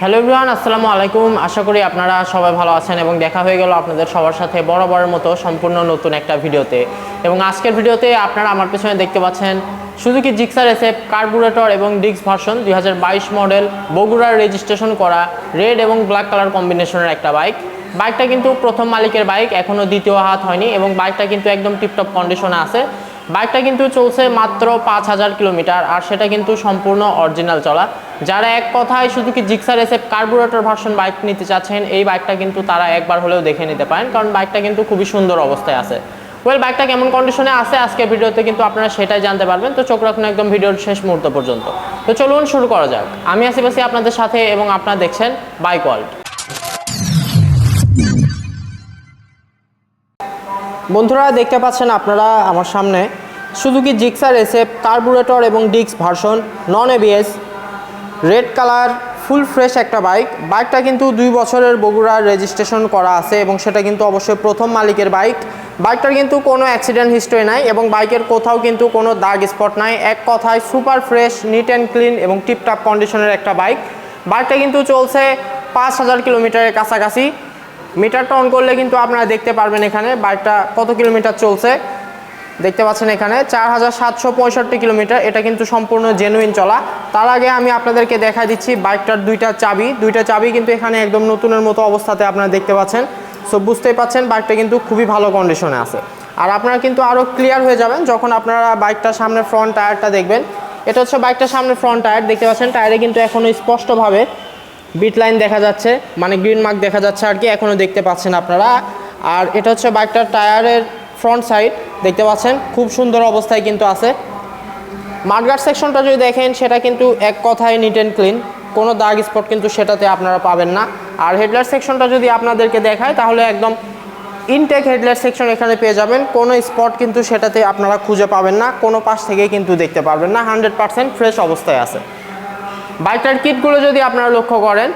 Hello everyone আসসালামু আলাইকুম। আশা করি আপনারা সবাই ভালো আছেন এবং দেখা হয়ে গেল আপনাদের সবার সাথে বরাবরের মতো সম্পূর্ণ নতুন একটা ভিডিওতে। এবং আজকের ভিডিওতে আপনারা আমার পেছনে দেখতে পাচ্ছেন সুজুকি জিক্সার এসএফ কার্বুরেটর এবং ডিক্স ভার্সন দুই হাজার বাইশ মডেল বগুড়ার রেজিস্ট্রেশন করা রেড এবং ব্ল্যাক কালার কম্বিনেশনের একটা বাইক বাইকটা কিন্তু প্রথম মালিকের বাইক এখনও দ্বিতীয় হাত হয়নি এবং বাইকটা কিন্তু একদম টিপটপ কন্ডিশনে আছে। বাইকটা কিন্তু চলছে মাত্র পাঁচ হাজার কিলোমিটার, আর সেটা কিন্তু সম্পূর্ণ অরিজিনাল চলা। যারা এক কথায় শুধু কি জিক্সার এসে কার্বুরেটর ভার্সন বাইক নিতে চাচ্ছেন, এই বাইকটা কিন্তু তারা একবার হলেও দেখে নিতে পারেন, কারণ বাইকটা কিন্তু খুবই সুন্দর অবস্থায় আছে। ওয়েল বাইকটা কেমন কন্ডিশনে আছে আজকের ভিডিওতে কিন্তু আপনারা সেটাই জানতে পারবেন। তো চোখ রাখুন একদম ভিডিওর শেষ মুহূর্ত পর্যন্ত। তো চলুন শুরু করা যাক। আমি আশেপাশে আপনাদের সাথে এবং আপনারা দেখছেন বাইক ওয়ার্ল্ড বন্ধুরা দেখতে পাচ্ছেন আপনারা আমার সামনে সুজুকি জিক্সার এসএফ কার্বুরেটর এবং ডিক্স version non ABS red colour full fresh একটা বাইক বাইকটা কিন্তু দুই বছরের বগুড়ার রেজিস্ট্রেশন করা আছে এবং সেটা কিন্তু অবশ্যই প্রথম মালিকের বাইক বাইকটার কিন্তু কোনো অ্যাক্সিডেন্ট হিস্ট্রি নাই এবং বাইকের কোথাও কিন্তু কোনো দাগ স্পট নাই। এক কথায় super fresh neat and clean এবং টিপটাপ কন্ডিশনের একটা বাইক বাইকটা কিন্তু চলছে পাঁচ হাজার কিলোমিটারের কাছাকাছি। মিটারটা অন করলে কিন্তু আপনারা দেখতে পারবেন এখানে বাইকটা কত কিলোমিটার চলছে। দেখতে পাচ্ছেন এখানে চার হাজার সাতশো পঁয়ষট্টি কিলোমিটার। এটা কিন্তু সম্পূর্ণ জেনুইন চলা। তার আগে আমি আপনাদেরকে দেখা দিচ্ছি বাইকটার দুইটা চাবি। দুইটা চাবি কিন্তু এখানে একদম নতুনের মতো অবস্থাতে আপনারা দেখতে পাচ্ছেন। সো বুঝতেই পাচ্ছেন বাইকটা কিন্তু খুবই ভালো কন্ডিশনে আছে। আর আপনারা কিন্তু আরও ক্লিয়ার হয়ে যাবেন যখন আপনারা বাইকটার সামনে ফ্রন্ট টায়ারটা দেখবেন। এটা হচ্ছে বাইকটার সামনে ফ্রন্ট টায়ার দেখতে পাচ্ছেন টায়ারে কিন্তু এখনও স্পষ্টভাবে বিট লাইন দেখা যাচ্ছে মানে গ্রিন মার্ক দেখা যাচ্ছে আর কি এখনও দেখতে পাচ্ছেন আপনারা। আর এটা হচ্ছে বাইকটার টায়ারের ফ্রন্ট সাইড, দেখতে পাচ্ছেন? খুব সুন্দর অবস্থায় কিন্তু আছে। মাঠগার্ড সেকশনটা যদি দেখেন, সেটা কিন্তু এক কথায় নিট অ্যান্ড ক্লিন কোনো দাগ স্পট কিন্তু সেটাতে আপনারা পাবেন না। আর হেডলাইট সেকশনটা যদি আপনাদেরকে দেখায়, তাহলে একদম ইনটেক হেডলাইট সেকশন এখানে পেয়ে যাবেন। কোনো স্পট কিন্তু সেটাতে আপনারা খুঁজে পাবেন না। কোনো পাশ থেকে কিন্তু দেখতে পারবেন না। হান্ড্রেড পার্সেন্ট ফ্রেশ অবস্থায় আছে। বাইকটার কিটগুলো যদি আপনারা লক্ষ্য করেন,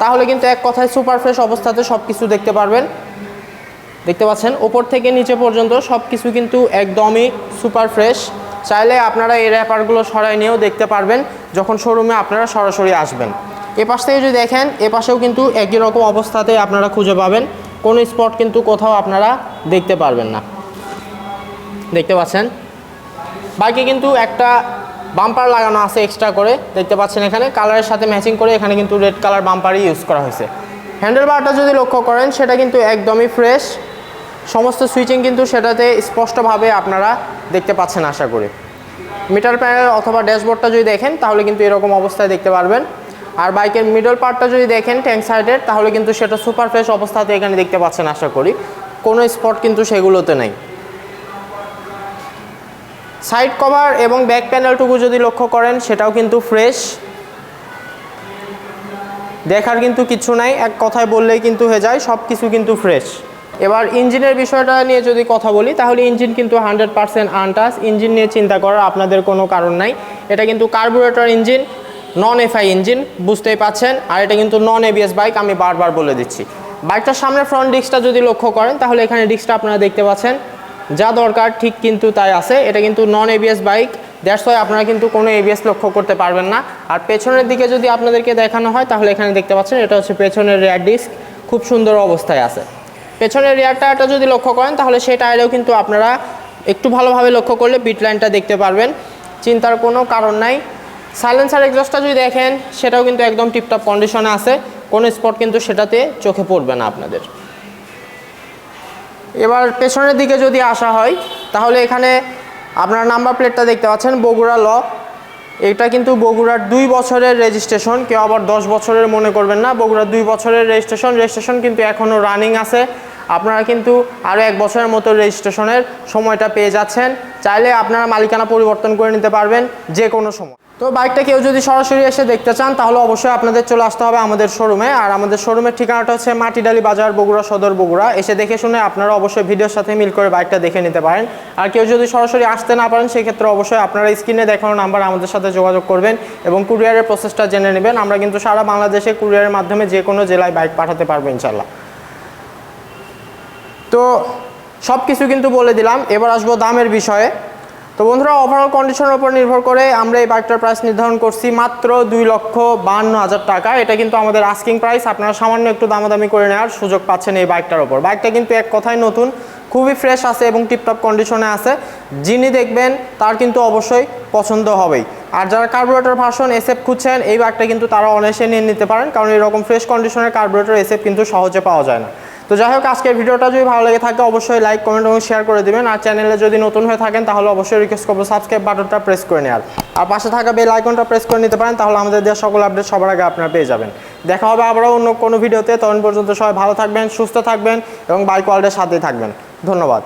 তাহলে কিন্তু এক কথায় সুপার ফ্রেশ অবস্থাতে সব কিছু দেখতে পারবেন। দেখতে পাচ্ছেন, ওপর থেকে নিচে পর্যন্ত সব কিছু কিন্তু একদমই সুপার ফ্রেশ। চাইলে আপনারা এই র্যাপারগুলো সরাই নিয়েও দেখতে পারবেন, যখন শোরুমে আপনারা সরাসরি আসবেন। এ পাশ থেকে যদি দেখেন, এ পাশেও কিন্তু একই রকম অবস্থাতে আপনারা খুঁজে পাবেন। কোনো স্পট কিন্তু কোথাও আপনারা দেখতে পারবেন না। দেখতে পাচ্ছেন? বাইকে কিন্তু একটা বাম্পার লাগানো আছে এক্সট্রা করে, দেখতে পাচ্ছেন এখানে। কালারের সাথে ম্যাচিং করে এখানে কিন্তু রেড কালার বাম্পারই ইউজ করা হয়েছে। হ্যান্ডেল বারটা যদি লক্ষ্য করেন, সেটা কিন্তু একদমই ফ্রেশ সমস্ত সুইচিং কিন্তু সেটাতে স্পষ্টভাবে আপনারা দেখতে পাচ্ছেন, আশা করি। মিটার প্যানেল অথবা ড্যাশবোর্ডটা যদি দেখেন, তাহলে কিন্তু এরকম অবস্থায় দেখতে পারবেন। আর বাইকের মিডল পার্টটা যদি দেখেন ট্যাঙ্ক সাইডের তাহলে কিন্তু সেটা সুপার ফ্রেশ অবস্থাতে এখানে দেখতে পাচ্ছেন, আশা করি। কোনো স্পট কিন্তু সেগুলোতে নেই। সাইড কভার এবং ব্যাক প্যানেলটুকু যদি লক্ষ্য করেন, সেটাও কিন্তু ফ্রেশ। দেখার কিন্তু কিছু নাই, এক কথায় বললেই কিন্তু হয়ে যায় সব কিছু কিন্তু ফ্রেশ। এবার ইঞ্জিনের বিষয়টা নিয়ে যদি কথা বলি, তাহলে ইঞ্জিন কিন্তু হান্ড্রেড পার্সেন্ট আনটাস ইঞ্জিন নিয়ে চিন্তা করার আপনাদের কোনো কারণ নাই। এটা কিন্তু carburettor engine, non FI engine, বুঝতেই পাচ্ছেন। আর এটা কিন্তু নন এবিএস বাইক, আমি বারবার বলে দিচ্ছি। বাইকটার সামনে ফ্রন্ট ডিস্কটা যদি লক্ষ্য করেন, তাহলে এখানে ডিস্কটা আপনারা দেখতে পাচ্ছেন। যা দরকার, ঠিক কিন্তু তাই আছে। এটা কিন্তু non ABS bike that's why আপনারা কিন্তু কোনো এবিএস লক্ষ্য করতে পারবেন না। আর পেছনের দিকে যদি আপনাদেরকে দেখানো হয়, তাহলে এখানে দেখতে পাচ্ছেন, এটা হচ্ছে পেছনের রেয়ার ডিস্ক খুব সুন্দর অবস্থায় আছে। পেছনের রেয়ার টায়ারটা যদি লক্ষ্য করেন, তাহলে সেই টায়ারেও কিন্তু আপনারা একটু ভালোভাবে লক্ষ্য করলে বিট লাইনটা দেখতে পারবেন। চিন্তার কোনো কারণ নাই। সাইলেন্সার এক্সস্টটা যদি দেখেন, সেটাও কিন্তু একদম টিপটপ কন্ডিশনে আছে। কোনো স্পট কিন্তু সেটাতে চোখে পড়বে না আপনাদের। এবার পেছনের দিকে যদি আসা হয়, তাহলে এখানে আপনার নাম্বার প্লেটটা দেখতে পাচ্ছেন, বগুড়া ল। এটা কিন্তু বগুড়ার দুই বছরের রেজিস্ট্রেশন কেউ আবার দশ বছরের মনে করবেন না, বগুড়ার দুই বছরের রেজিস্ট্রেশন রেজিস্ট্রেশন কিন্তু এখনও রানিং আছে। আপনারা কিন্তু আরও এক বছরের মতো রেজিস্ট্রেশনের সময়টা পেয়ে যাচ্ছেন। চাইলে আপনারা মালিকানা পরিবর্তন করে নিতে পারবেন যে কোনো সময়। তো বাইকটা কেউ যদি সরাসরি এসে দেখতে চান, তাহলে অবশ্যই আপনাদের চলে আসতে হবে আমাদের শোরুমে আর আমাদের শোরুমের ঠিকানাটা হচ্ছে মাটিডালি বাজার, বগুড়া, সদর, বগুড়া। এসে দেখে শুনে আপনারা অবশ্যই ভিডিওর সাথে মিল করে বাইকটা দেখে নিতে পারেন। আর কেউ যদি সরাসরি আসতে না পারেন, সেক্ষেত্রে অবশ্যই আপনারা স্ক্রিনে দেখানো নাম্বার আমাদের সাথে যোগাযোগ করবেন এবং কুরিয়ারের প্রসেসটা জেনে নেবেন। আমরা কিন্তু সারা বাংলাদেশে কুরিয়ারের মাধ্যমে যে কোনো জেলায় বাইক পাঠাতে পারব ইনশাল্লাহ তো সব কিছু কিন্তু বলে দিলাম। এবার আসব দামের বিষয়ে। তো বন্ধুরা ওভারঅল কন্ডিশনের উপর নির্ভর করে আমরা এই বাইকটার প্রাইস নির্ধারণ করছি মাত্র দুই লক্ষ বান্ন হাজার টাকা। এটা কিন্তু আমাদের আস্কিং প্রাইস আপনারা সামান্য একটু দামাদামি করে নেওয়ার সুযোগ পাচ্ছেন এই বাইকটার ওপর বাইকটা কিন্তু এক কথায় নতুন, খুবই ফ্রেশ আছে এবং টিপটপ কন্ডিশনে আছে। যিনি দেখবেন, তার কিন্তু অবশ্যই পছন্দ হবেই। আর যারা কার্বোরেটর ভার্সন এসএফ খুঁজছেন, এই বাইকটা কিন্তু তারা অনায়াসে নিয়ে নিতে পারেন, কারণ এরকম ফ্রেশ কন্ডিশনের কার্বোরেটর এসএফ কিন্তু সহজে পাওয়া যায় না। তো যাই হোক, আজকের ভিডিওটা যদি ভালো লেগে থাকে, অবশ্যই লাইক কমেন্ট এবং শেয়ার করে দেবেন। আর চ্যানেলে যদি নতুন হয়ে থাকেন, তাহলে অবশ্যই রিকোয়েস্ট করব সাবস্ক্রাইব বাটনটা প্রেস করে নেওয়ার। আর পাশে থাকা বেল আইকনটা প্রেস করে নিতে পারেন, তাহলে আমাদের দেওয়া সকল আপডেট সবার আগে আপনারা পেয়ে যাবেন। দেখা হবে আবারও অন্য কোনো ভিডিওতে। তখন পর্যন্ত সবাই ভালো থাকবেন, সুস্থ থাকবেন এবং বাইক ওয়ার্ল্ডের সাথেই থাকবেন। ধন্যবাদ।